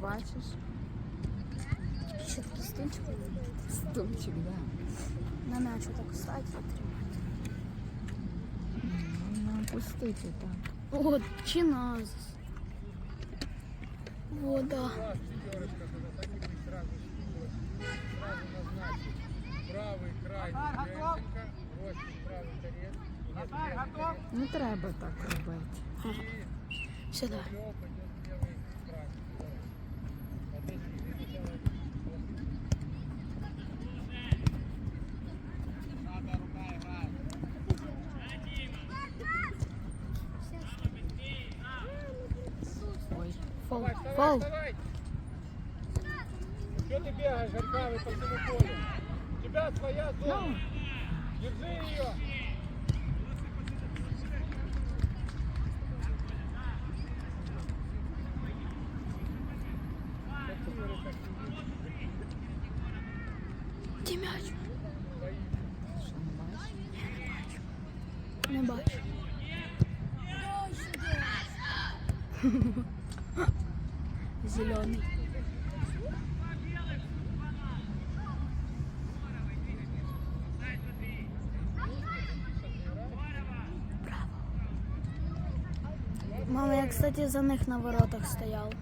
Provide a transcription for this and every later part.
бачиш? Ще такий стульчик. Стульчик, да. На м'яч так стати тримати. Ну, опустити так. О, чи назис. Вода. Правый край. Не треба так робити. Сюди. Лёв идет левый край. Вот здесь видите, сначала Надо рука играть. Ой. Фол. Фол. Что ты бегаешь, Горькавый, по всему полю? У тебя своя зона. Держи ее. Де м'яч? Що не бачиш? Не бачу. Зелений. Мама, я, кстати, за них на воротах стоял.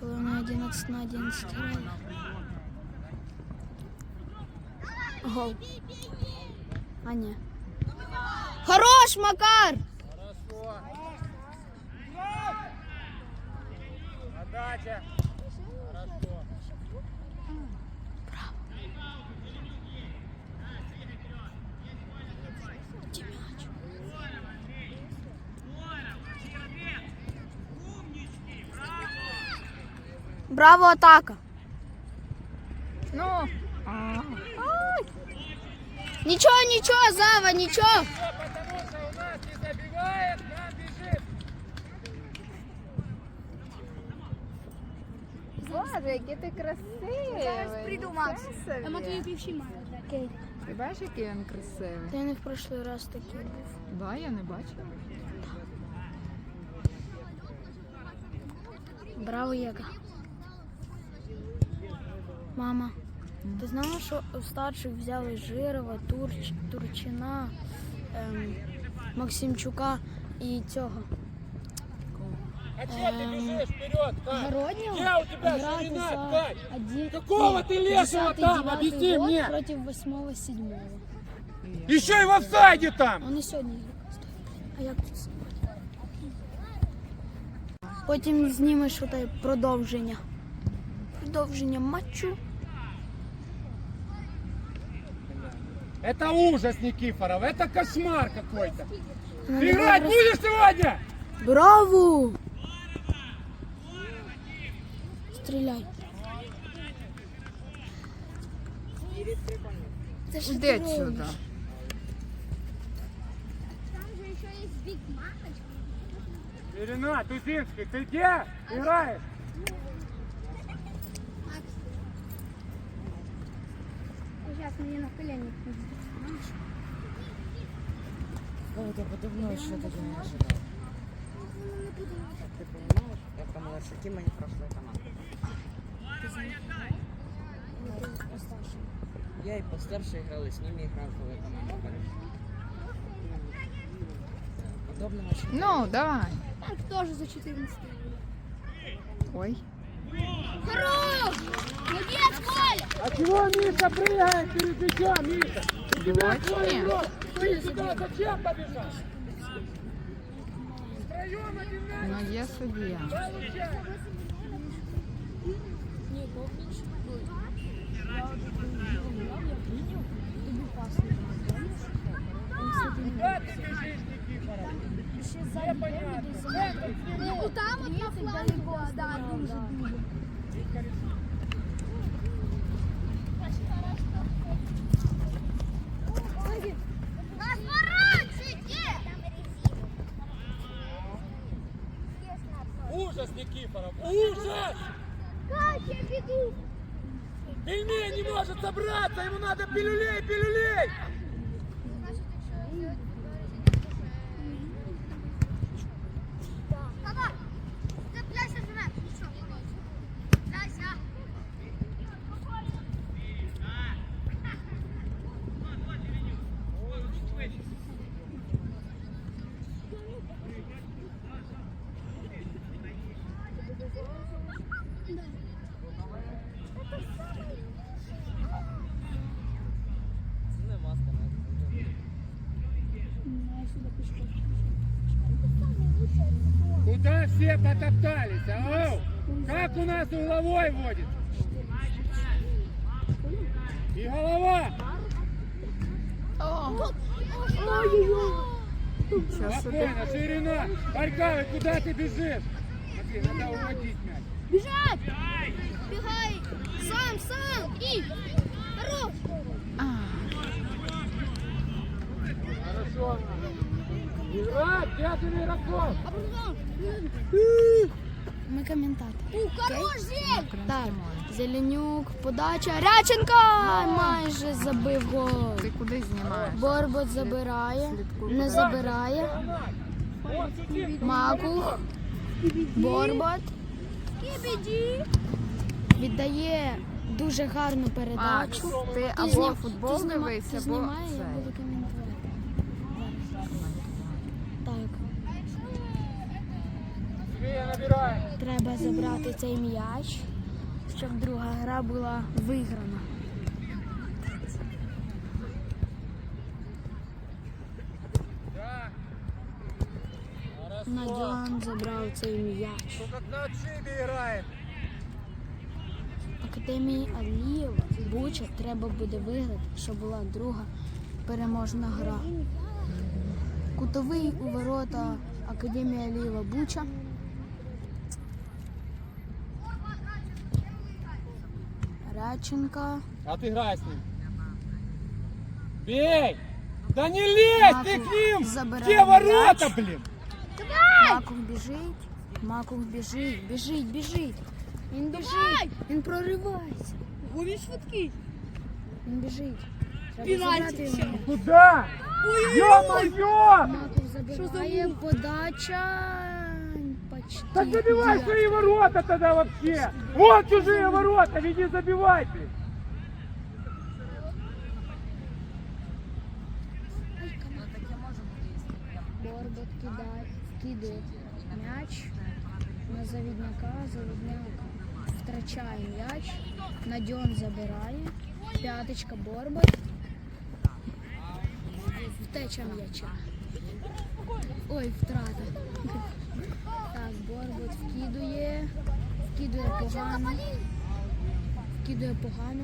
Коли вони 11 на 11 грали. Гол. А ні. Хорош, Макар! Хорошо. Отдача. Браво, атака! Ну, а, Нічого, нічого, Зава, нічого. Бежит. Боже, який ти красивий. Зараз прийду, Макс. Це. Матвій півші має. Окей. Ти бачиш, який він красивий? Ти не в прошлий раз такий був. Да, я не бачила. Браво, Єга. Мама, ти знала, що у старших взяли Жирова, Турч, Турчина, ем, Максимчука і цього. А че ты бежишь вперед, Кать? Городнього Где у тебя грати ширина, за Кать? один- Какого ты лешего 10-й, там? 9-й Объясни год мне. Проти 8-7. Еще и в офсайде там. Вони сьогодні грають. А як тут сьогодні? Потім знімеш оте продовження. Продовження матчу. Это ужас, Никифоров, это кошмар какой-то. Ты играть будешь сегодня? Браво! Стріляй. Це ж Іди ти сюди. робиш. Ирина, Тузинский, ты где играешь? Зараз мені на коліні. Я подумала, что ты не ожидал. Ты понимаешь, я там с кем они прошлой команды. Я и постарше играл, и с ними играл, коли команда перейшла. Подобного ще Ну, давай. Так теж за 14 Ой. Хорош! Молодець, Коля! А чего Миша прыгает перед мячом, Миша? Ты сюда зачем побежал? Є суддя. Получай. Куда ты бежишь, Никифоров? Все понятно. Центр с него. Там от на флангу, да, дуже дуже. Ужас, Никифоров, ужас! Как я веду? Пельмень не может собраться, ему надо пилюлей, пилюлей! сюда пешком. Куда все потоптались? Ау! Как у нас угловой водит? И голова! Спокойно, ширина! Харькавый, куда ты бежишь? Смотри, надо уводить мяч. Бежать! Бегай! Сам, сам! И! Хорош! А, Хорошо. Ігра, п'ятий раком! Ми коментатор. Так, Зеленюк, подача. Ряченко майже забив гол. Ти куди знімаєш? Борбот забирає, не забирає. Макух, Борбот. Віддає дуже гарну передачу. Ти або футбол дивися, або це. Треба забрати цей м'яч, щоб друга гра була виграна. Надіон забрав цей м'яч. Академії Алієва Буча треба буде виграти, щоб була друга переможна гра. Кутовий у ворота Академії Алієва Буча. Радченко. Отыграй с ним. Бей! Да не лезь ты к ним! Забирай Где ворота, мяч. блин? Макух біжить. Макух біжить, біжить, біжить. Він біжить. Він проривається. Він швидкий. Він біжить. Треба Пенальті. забрати його. Куда? Ё-моё! Макух забиває. Подача. Почти. Так забивай Дев'ятка. свои ворота тогда вообще! Вот чужие ворота, веди забивай, блин! Борбот кидає, вкидує м'яч на завідняка, завідняк втрачає м'яч, Надьон забирає, п'яточка Борбот. Втеча м'яча. Ой, втрата. Так, Борбот вкидує, вкидує погано, вкидує погано.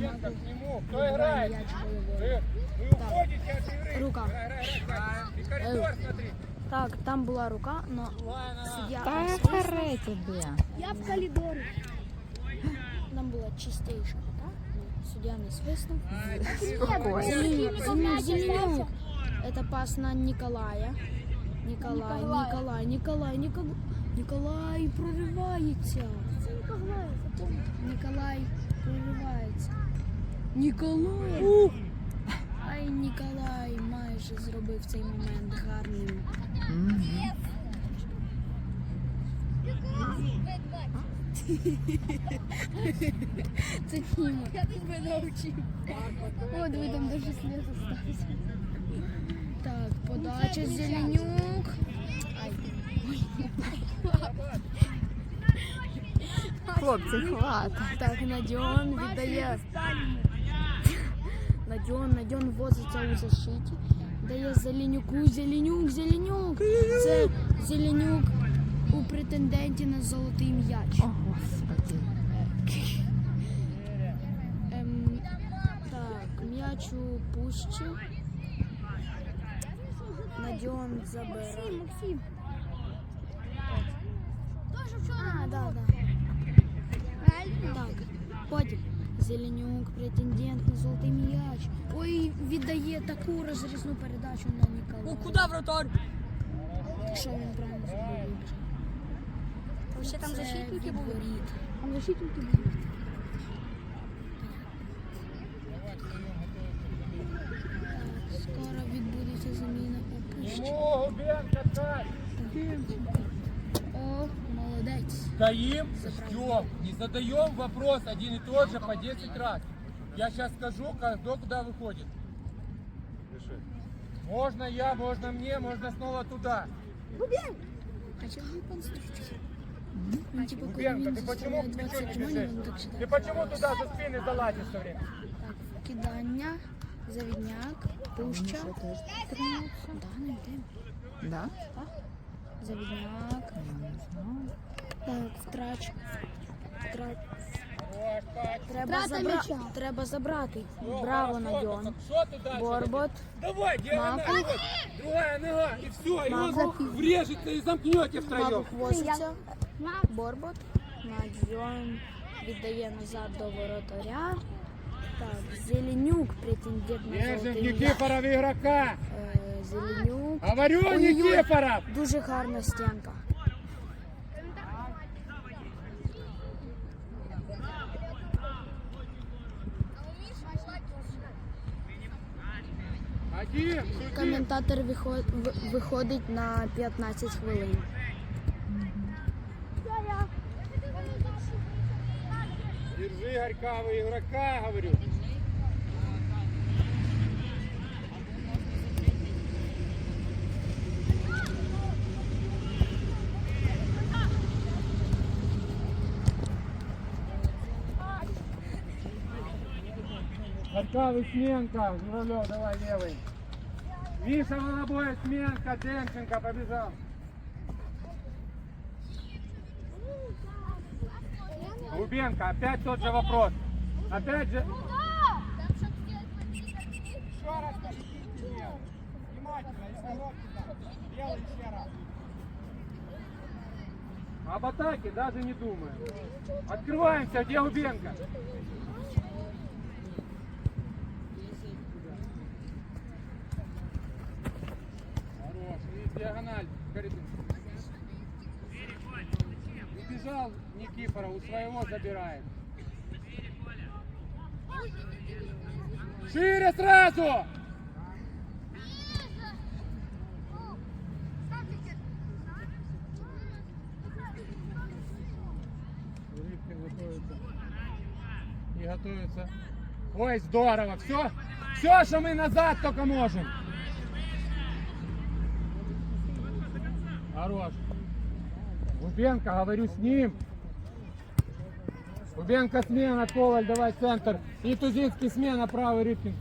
Пенка к нему, кто Вибиває играет? м'яч головою. Вы, вы уходите от игры. Рука. Играй, играй, играй. И коридор смотри. Так, там була рука, але суддя Та свиснув. харе тобі. Я в коридорі. Там була чистейша рука. Судья не свистнув. Спокійно. Зеленюк, Зеленюк, Зеленюк. Это пас на Николая. Николай, Николай, Николай, Николай, Николай проривається. Це Ніколай, проривається. Ніколай. Ух! Ай, Ніколай майже зробив цей момент гарним. Це Тіма. Тебе навчив. От видом там ну, дуже слід залишилися. Так, подача зеленю. Ай. Хлопці, хватить. Так, Надіон віддає. Надіон, Надіон возиться у защиті. Дає Зеленюку, Зеленюк, Зеленюк. Це Зеленюк у претенденті на золотий м'яч. О, Господи. Ем, так, м'яч у пущі. Надіон забере. Максим, Максим. да, да. Правильно? Так, потім. Зеленюк, претендент на золотий м'яч. Ой, віддає таку розрізну передачу на Ніколая. Куда вратарь? Що він правильно зробив? Вообще там Це защитники були. відворіт. Там защитники були. Стоим, ждем, не задаем вопрос один и тот же по 10 раз. Я сейчас скажу, кто куда выходит. Можно я, можно мне, можно снова туда. А чого ви конструкцію? Він типу, коли Губенко, він ты почему заставляє к мячу 20 не жманів, бежишь? він так Ты сюди. почему туда за спины залазишь все время? Так, кидання. Завідняк, Пуща. Міша теж тренується. Да, не йдемо. Да? Завідняк, втрач. Втрач. Треба, забра... Треба забрати. Браво, Надьон. Борбот. Давай. Макух. вот. Другая нога. И все. И он врежется и замкнете втроем. Восиця. Борбот. Надьон віддає назад до воротаря. Так, Зеленюк претендент на Держим золотий м'яч. Никифоров игрока. Е, Зеленюк. Говорю, Ой-ой-ой. Никифоров. Дуже гарна стінка. Коментатор виход- ви- виходить на 15 хвилин. Держи горького игрока, говорю. Горькавый сменка, Журавлев, давай левый. Миша Волобоев, сменка, Демченко побежал. Губенко, опять тот же вопрос. Опять же... Об атаке даже не думаю. Открываемся, где Губенко? Диагональ. Убежал Никифоров, у своего забирает. Шире сразу! И готовится. Ой, здорово. Все, все, что мы назад только можем. Хорош. Губенко, говорю с ним. Губенко смена, Коваль, давай центр. И Тузинский смена, правый Рыбкин.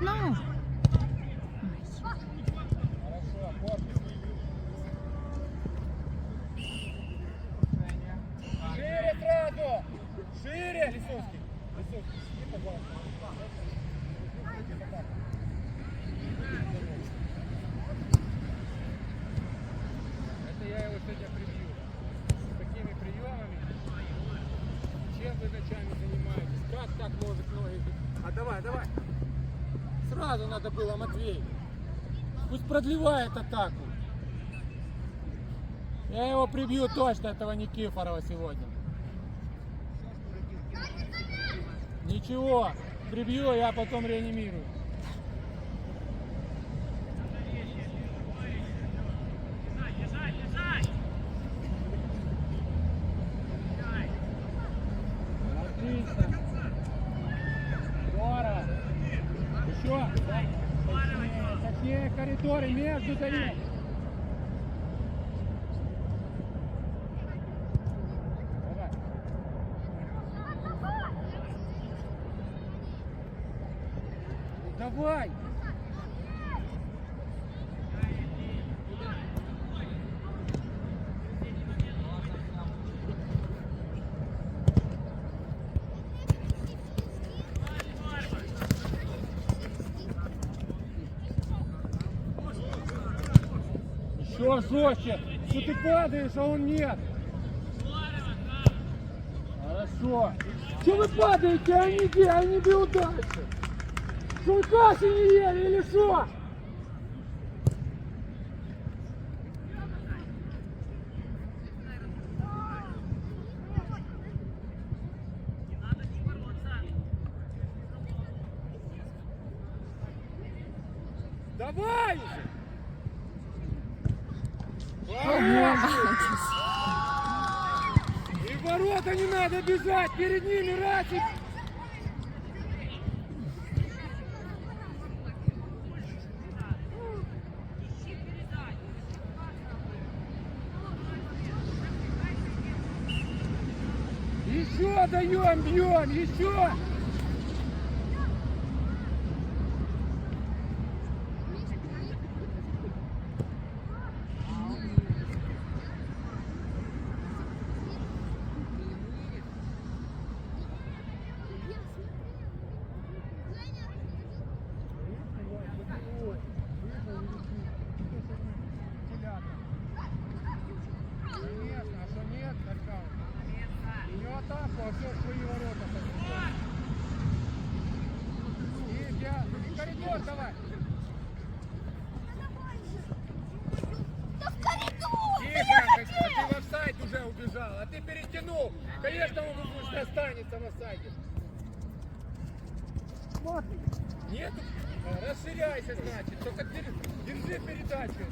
Еще. Ну, Хорошо, корпус. Шире сразу! Шире! Лисовский! Лисовский, иди, пожалуйста. Это я его сегодня прибью. Такими приемами. Чем вы ночами занимаетесь? отложит ноги. А давай, давай. Сразу надо было Матвей. Пусть продлевает атаку. Я его прибью точно, этого Никифорова сегодня. Ничего, прибью, я потом реанимирую. 就可以。Еще жестче. Что ты падаешь, а он нет. Хорошо. Что вы падаете, а где, а не бил дальше? Что вы каши не ели или что? Давай уже! И в ворота не надо бежать, перед ними Ратик. Еще даем, бьем, еще! Конечно, а что нет, Харьков? И не атаку, а все в свои ворота. И я, и коридор давай. Тихо, а ты в офсайд уже убежал, а ты перетянул. Конечно, он пусть останется в офсайде. Нет? Расширяйся, значит. Только держи передачу.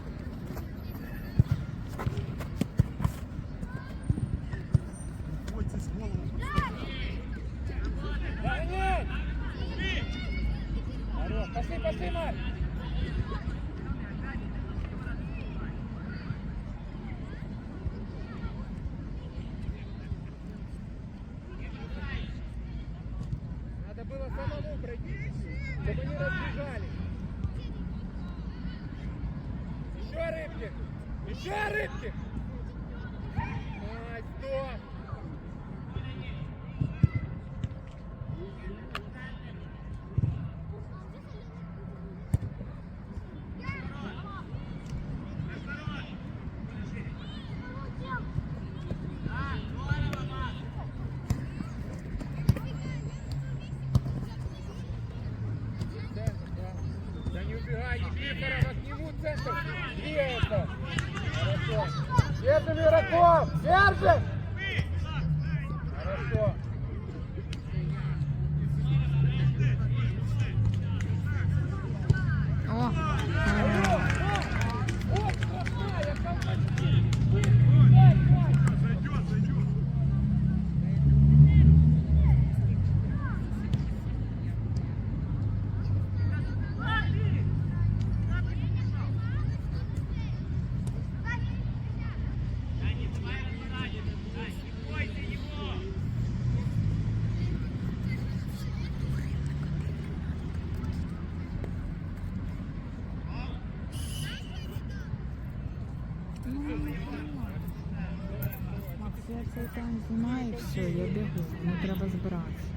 Треба збиратися.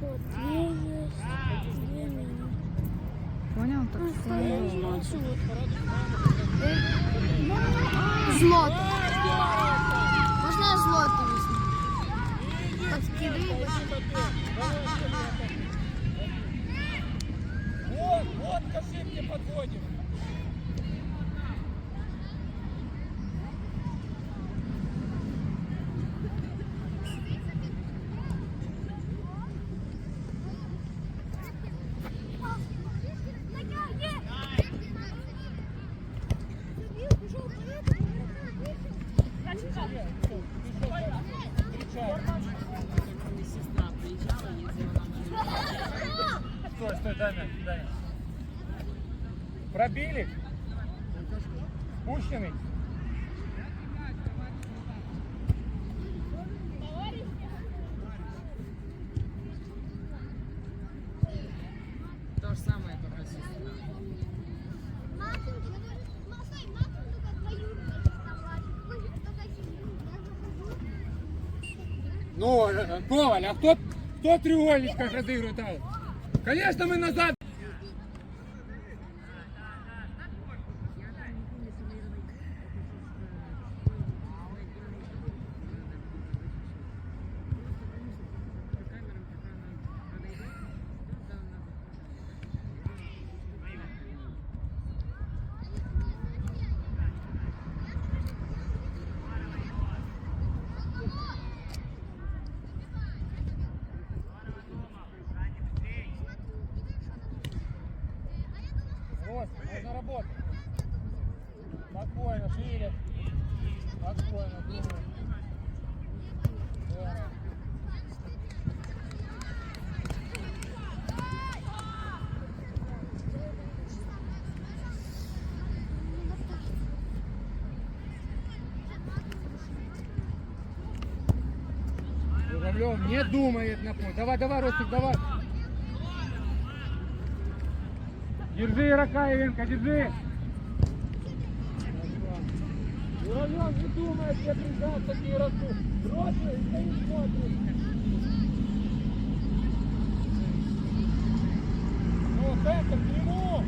Вот, две есть, две мини. Поняв? Так. Злото. Можна я злото візьму? Подкидай. стой, дай мяч, дай мяч. Пробили. Спущенный. То же самое, только сестра. Ну, Коваль, а кто, кто в треугольничках? Конечно, мы назад. Вот, можно работать. Шире. Спокойно. Журавлев не думает на путь. Давай, давай, Ростик, давай. Держи игрока, Ивенко, держи. Журавлев не думает, где прижаться к игроку. Просто и стоит смотрит. Ну, центр к нему.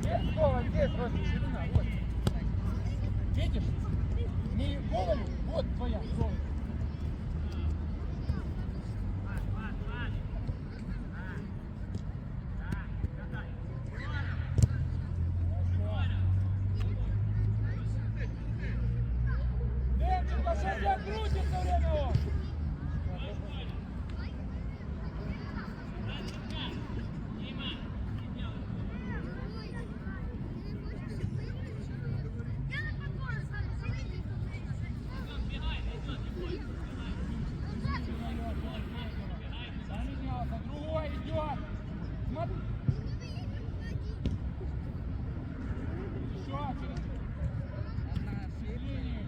Здесь Коваль, здесь, Ростик, ширина, вот. Видишь? Не Ковалю, вот твоя, Коваль. Демченко, что тебя крутит все время он? Поменялся, другой идет. Смотри. Еще через середине.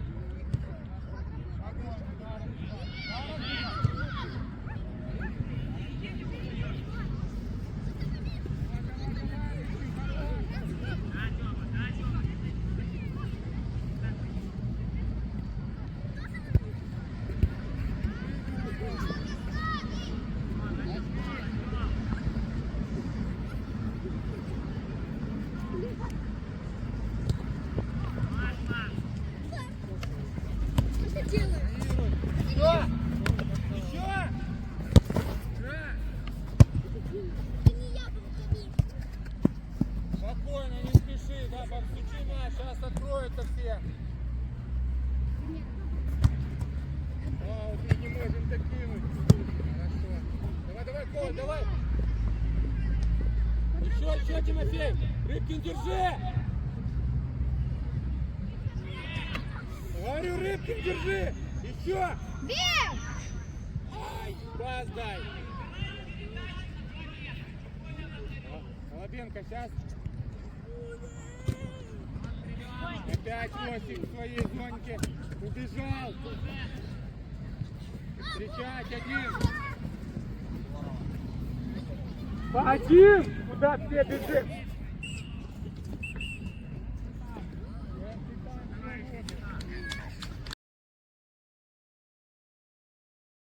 Огонь, удар, удар, удар. Что? Еще? Да. Спокойно, не спеши, да, подстучи мяч, сейчас откроются все. А, вот мы не можем докинуть. Хорошо. Давай, давай, Коля, давай. Еще, еще, Тимофей. Рыбкин, держи. Говорю, Рыбкин, держи. Еще. Ай, пас дай. А, Лобенко, сейчас. Опять Осик в своей зоньке. Убежал. Встречать один. Один! Куда все бежим?